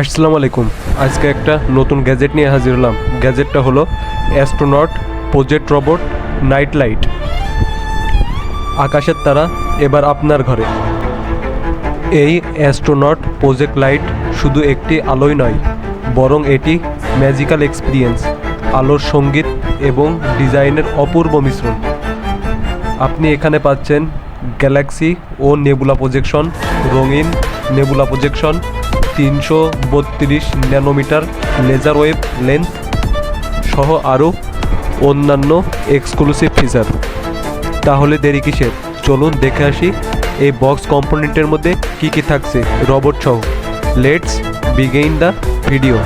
আসসালামু আলাইকুম। আজকে একটা নতুন গ্যাজেট নিয়ে হাজির হলাম। গ্যাজেটটা হলো astronaut, project robot, night light. আকাশের তারা, এবার আপনার ঘরে। এই অ্যাস্ট্রোনট, প্রজেক্ট লাইট শুধু একটি আলোই নয়, বরং এটি ম্যাজিক্যাল এক্সপিরিয়েন্স, আলোর সংগীত এবং ডিজাইনের অপূর্ব মিশ্রণ। আপনি এখানে পাচ্ছেন গ্যালাক্সি ও নেবুলা প্রজেকশন রঙিন নেবুলা প্রজেকশন তিনশো বত্রিশ ন্যানোমিটার লেজার ওয়েভ লেন্থ সহ আরও অন্যান্য এক্সক্লুসিভ ফিচার তাহলে দেরি কিসের? চলুন দেখে আসি এই বক্স কম্পোনেন্টের মধ্যে কি কি থাকছে রবট সহ। লেটস বিগেইন দ্য ভিডিও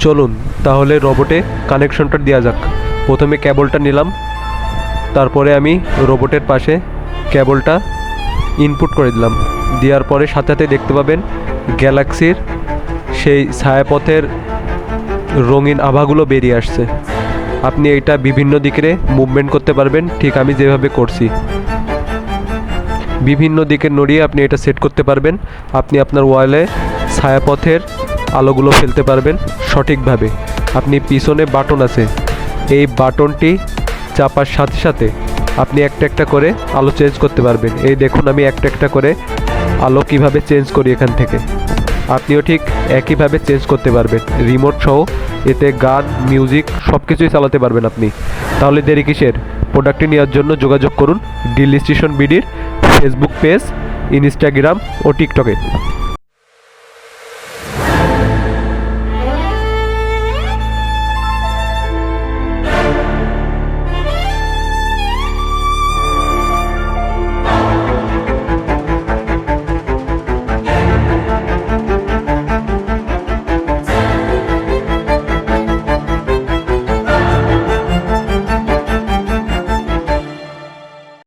চলুন, তাহলে রোবটে কানেকশনটা দেওয়া যাক। প্রথমে কেবলটা নিলাম। তারপরে আমি রোবটের পাশে কেবলটা ইনপুট করে দিলাম। দেওয়ার পরে সাথে সাথে দেখতে পাবেন গ্যালাক্সির সেই ছায়াপথের রঙিন আভাগুলো বেরিয়ে আসছে। আপনি এইটা বিভিন্ন দিকে মুভমেন্ট করতে পারবেন, ঠিক আমি যেভাবে করছি। বিভিন্ন দিকে নড়িয়ে আপনি এটা সেট করতে পারবেন। আপনি আপনার ওয়ালে ছায়াপথের আলোগুলো ফেলতে পারবেন সঠিকভাবে। আপনি পিছনে বাটন আছে। এই বাটনটি চাপার সাথে সাথে আপনি একটা একটা করে আলো চেঞ্জ করতে পারবেন। এই দেখুন, আমি একটা একটা করে আলো কীভাবে চেঞ্জ করি এখান থেকে। আপনিও ঠিক একইভাবে চেঞ্জ করতে পারবেন। রিমোট সহ এতে গান মিউজিক সব কিছুই চালাতে পারবেন আপনি। তাহলে দেরি কিসের? প্রোডাক্টটি নেওয়ার জন্য যোগাযোগ করুন। ডিল স্টেশন বিডির ফেসবুক পেজ ইনস্টাগ্রাম ও টিকটকে